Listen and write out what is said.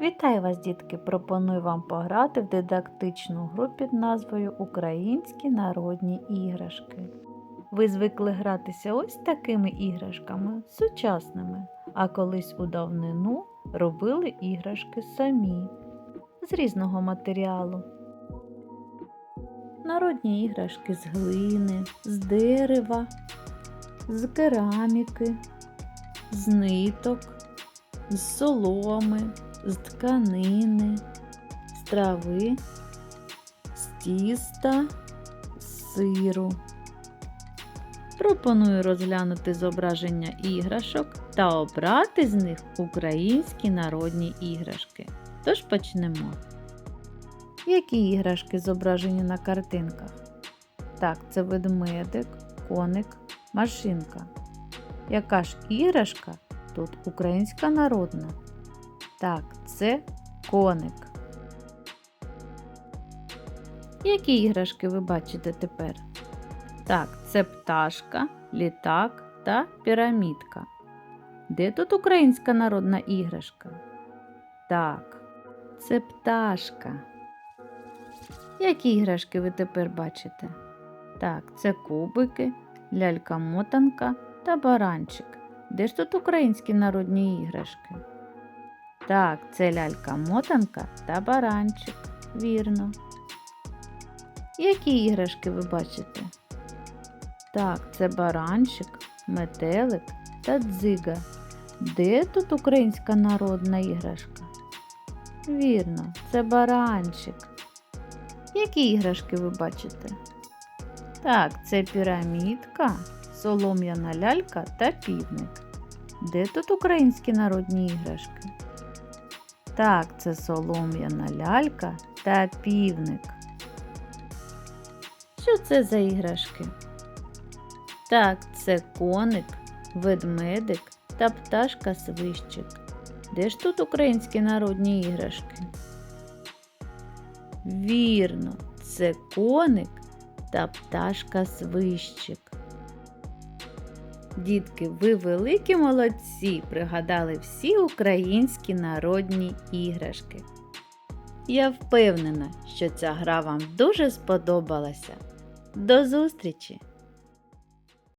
Вітаю вас, дітки! Пропоную вам пограти в дидактичну гру під назвою Українські народні іграшки. Ви звикли гратися ось такими іграшками, сучасними, а колись у давнину робили іграшки самі з різного матеріалу. Народні іграшки з глини, з дерева, з кераміки, з ниток, з соломи, з тканини, з трави, з тіста, з сиру. Пропоную розглянути зображення іграшок та обрати з них українські народні іграшки. Тож почнемо. Які іграшки зображені на картинках? Так, це ведмедик, коник, машинка. Яка ж іграшка тут українська народна? Так, це коник. Які іграшки ви бачите тепер? Так, це пташка, літак та пірамідка. Де тут українська народна іграшка? Так, це пташка. Які іграшки ви тепер бачите? Так, це кубики, лялька-мотанка та баранчик. Де ж тут українські народні іграшки? Так, це лялька-мотанка та баранчик. Вірно. Які іграшки ви бачите? Так, це баранчик, метелик та дзига. Де тут українська народна іграшка? Вірно, це баранчик. Які іграшки ви бачите? Так, це пірамідка, солом'яна лялька та півник. Де тут українські народні іграшки? Так, це солом'яна лялька та півник. Що це за іграшки? Так, це коник, ведмедик та пташка свищик. Де ж тут українські народні іграшки? Вірно, це коник та пташка свищик. Дітки, ви великі молодці, пригадали всі українські народні іграшки. Я впевнена, що ця гра вам дуже сподобалася. До зустрічі!